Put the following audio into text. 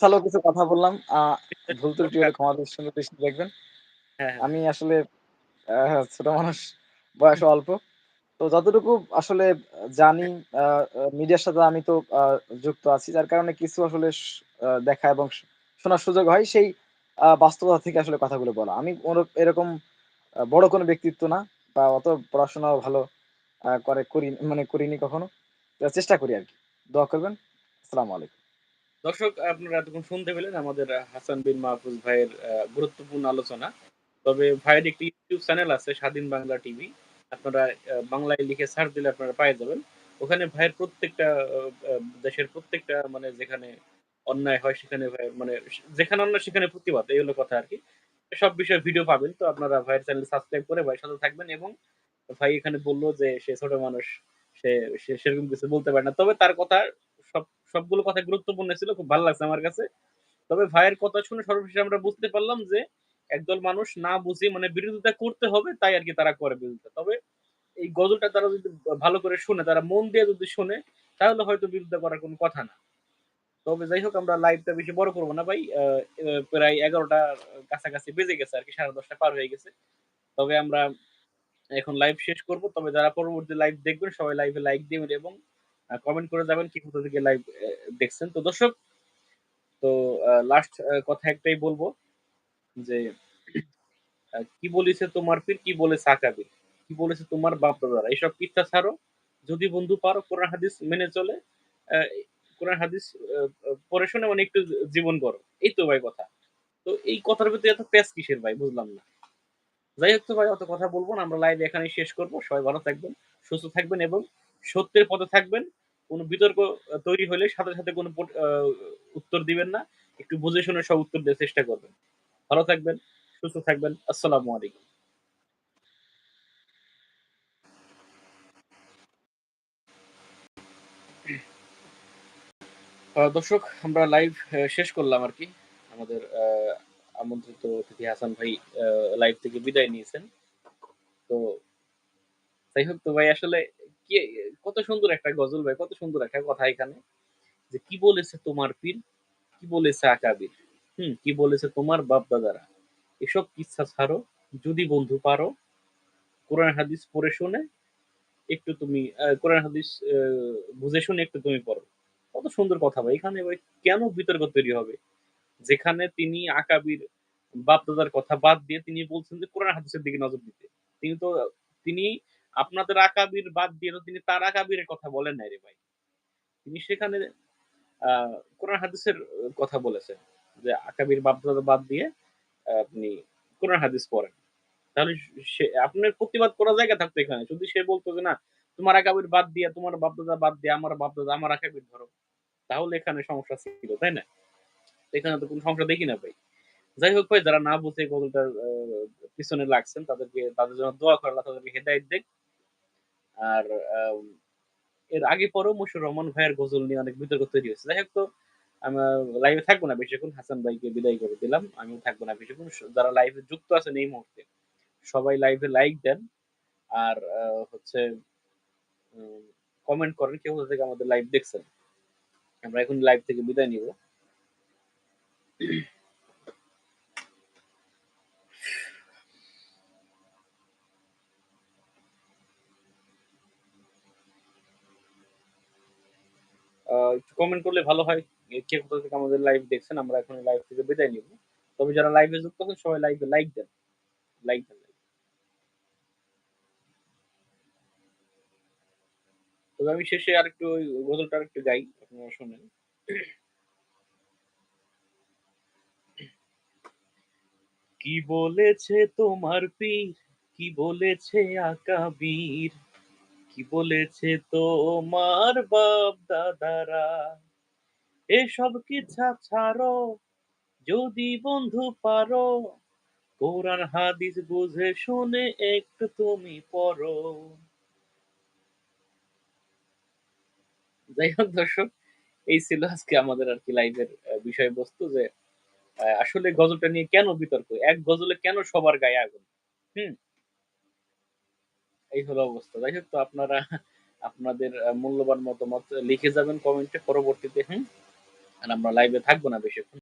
তাহলেও কিছু কথা বললাম। ভুল ত্রুটি হলে ক্ষমা দৃষ্টিতে দৃষ্টিতে দেখবেন। হ্যাঁ, হ্যাঁ। আমি আসলে ছোট মানুষ, বয়সও অল্প। তো যতটুকু আসলে জানি মিডিয়ার সাথে আমি তো যুক্ত আছি। যার কারণে কিছু আসলে দেখা এবং শোনার সুযোগ হয় সেই বাস্তবতা থেকে আসলে কথাগুলো বলা। আমি এরকম বড় কোনো ব্যক্তিত্ব না বা অত পড়াশোনাও ভালো করে করি মানে করিনি কখনো। চেষ্টা করি আর কি দোয়া করবেন। আসসালামু আলাইকুম। দর্শক, আপনারা এতক্ষণ শুনতে পেলেন আমাদের হাসান বিন মাহফুজ ভাইয়ের গুরুত্বপূর্ণ আলোচনা। তবে ভাইয়ের একটি ইউটিউব চ্যানেল আছে, স্বাধীন বাংলা টিভি। আপনারা বাংলায় লিখে সার্চ দিলে আপনারা পাইয়া যাবেন। ওখানে ভাইয়ের প্রত্যেকটা দেশের প্রত্যেকটা মানে যেখানে অন্যায় হয় সেখানে ভাইয়ের মানে যেখানে অন্যায় সেখানে প্রতিবাদ। এই হলো কথা আরকি। সব বিষয়ে ভিডিও পাবেন। তো আপনারা ভাইয়ের চ্যানেল সাবস্ক্রাইব করে ভাইয়ের সাথে থাকবেন এবং ভাই এখানে বলল যে সে ছোট মানুষ। সে সেরকম কিছু বলতে পারে না। তবে তার কথা সবগুলো কথা গুরুত্বপূর্ণ ছিল। খুব ভালো লাগছে আমার কাছে। তবে ভাইয়ের কথা শুনে সর্বশেষে আমরা বুঝতে পারলাম যে একদল মানুষ না বুঝে মানে বিরোধিতা করতে হবে তাই আরকি তারা করে বিরোধিতা। তবে এই গজলটা তারা যদি ভালো করে শুনে, তারা মন দিয়ে যদি শুনে তাহলে হয়তো বিরোধিতা করার কোনো কথা না। তবে যাই হোক আমরা লাইভটা বেশি বড় করব না ভাই। প্রায় এগারোটা কাছাকাছি বেজে গেছে আরকি ১০:৩০ পার হয়ে গেছে। তবে আমরা এখন লাইভ শেষ করব। তবে যারা পরবর্তী লাইভ দেখবেন সবাই লাইভে লাইক দিবেন এবং কমেন্ট করে যাবেন কি কোথা থেকে লাইভ দেখছেন। তো দর্শক তো লাস্ট কথা একটাই বলব যে কি বলিছে তোমার পীর, কি বলেছে আকাবির, কি বলেছে তোমার বাপ-দাদারা। এসব কিচ্ছা ছাড়ো। যদি বন্ধু পারো কোরআন হাদিস মেনে চলে কোরআন হাদিস পড়ে শোনে মানে একটু জীবন গড়ো। এই তো ভাই কথা। তো এই কথার ভিতরে এত প্যাঁচ কিসের ভাই বুঝলাম না। যাই হোক তো ভাই অত কথা বলব না। আমরা লাইভ এখানে শেষ করব। সবাই ভালো থাকবেন, সুস্থ থাকবেন এবং সত্যের পথে থাকবেন। কোন বিতর্ক তৈরি হলে সাথে, সাথে কোনো উত্তর দিবেন না। একটু বুঝে শুনে সব উত্তর দেওয়ার চেষ্টা করবেন। ভালো থাকবেন, সুস্থ থাকবেন। আসসালামু আলাইকুম। দর্শক আমরা লাইভ শেষ করলাম আরকি। আমাদের আ আমন্ত্রিত অতিথি হাসান ভাই লাইভ থেকে বিদায় নিয়েছেন। তো যাই হোক তো ভাই আসলে কি কত সুন্দর একটা গজল ভাই, কত সুন্দর একটা কথা এখানে। যে কি বলেছে তোমার পীর, কি বলেছে আকাবির, হুম? কি বলেছে তোমার বাপ-দাদারা। এসব কিচ্ছা ছাড়ো। যদি বন্ধু পারো কোরআন হাদিস পড়ে শুনে একটু তুমি কোরআন হাদিস বুঝে শুনে একটু তুমি পড়ো। কত সুন্দর কথা ভাই। এখানে ভাই কেন বিতর্ক তৈরি হবে? যেখানে তিনি আকাবির বাপ-দাদার কথা বাদ দিয়ে তিনি বলছেন যে কোরআন হাদিসের দিকে নজর দিতে। তিনি তো তিনি আপনাদের আকাবির বাদ দিয়ে তো তিনি তার আকাবিরের কথা বলেন নাই রে ভাই। তিনি সেখানে কোরআন হাদিসের কথা বলেছেন। যে আকাবির বাপ-দাদা বাদ দিয়ে আপনি কোরআন হাদিস পড়েন। তাহলে সে আপনার প্রতিবাদ করার জায়গা থাকতো এখানে। যদি সে বলত যে না তোমার আকাবির বাদ দিয়ে, তোমার বাপ-দাদা বাদ দিয়ে, আমার বাপ-দাদা আমার আকাবির ধরো। তাহলে এখানে সমস্যা ছিল, তাই না? এখানে তো কোনো সমস্যা দেখি না ভাই। যাই হোক ভাই যারা না বুঝে গজলটার পিছনে লাগছেন তাদেরকে তাদের জন্য দোয়া করে আল্লাহ তাদেরকে হেদায়েত দেক। আর এর আগে পরেও মশিউর রহমান ভাইয়ের গজল নিয়ে অনেক বিতর্ক তৈরি হয়েছে। যাই হোক তো, আমরা লাইভে থাকব না বেশিক্ষণ। হাসান ভাইকে বিদায় করে দিলাম। আমিও থাকব না বেশিক্ষণ। যারা লাইভে যুক্ত আছেন এই মুহূর্তে, সবাই লাইভে লাইক দেন। আর হচ্ছে কমেন্ট করেন কেউ থেকে আমাদের লাইভ দেখছেন। আমরা এখন লাইভ থেকে বিদায় নিব। একটু কমেন্ট করলে ভালো হয়। কে কোথা থেকে আমাদের লাইভ দেখছেন। আমরা এখন লাইভ থেকে বিদায় নিব। তবে যারা লাইভে যুক্ত আছেন সবাই লাইভে লাইক দেন। লাইক দেন। তবে আমি শেষে আরেকটু ওই গজলটা আরেকটু গাই। আপনারা শোনেন। কি বলেছে তোমার পীর, কি বলেছে আকাবির, কি বলেছে তোমার বাপ-দাদারা। এসব কিচ্ছা ছাড়ো। যদি বন্ধু পারো, কোরআন হাদিস বুঝে শুনে একটু তুমি পড়ো। যাই হোক দর্শক, এই ছিল আজকে আমাদের আরকি লাইভের আ বিষয়বস্তু যে আসলে গজলটা নিয়ে কেন বিতর্ক? এক গজলে কেন সবার গায়ে আগুন? হুম? এই হলো অবস্থা। যাই হোক তো আপনারা আপনাদের মূল্যবান মতামত লিখে যাবেন কমেন্টে পরবর্তীতে, হ্যাঁ আর আমরা লাইভে থাকব না বেশিক্ষণ।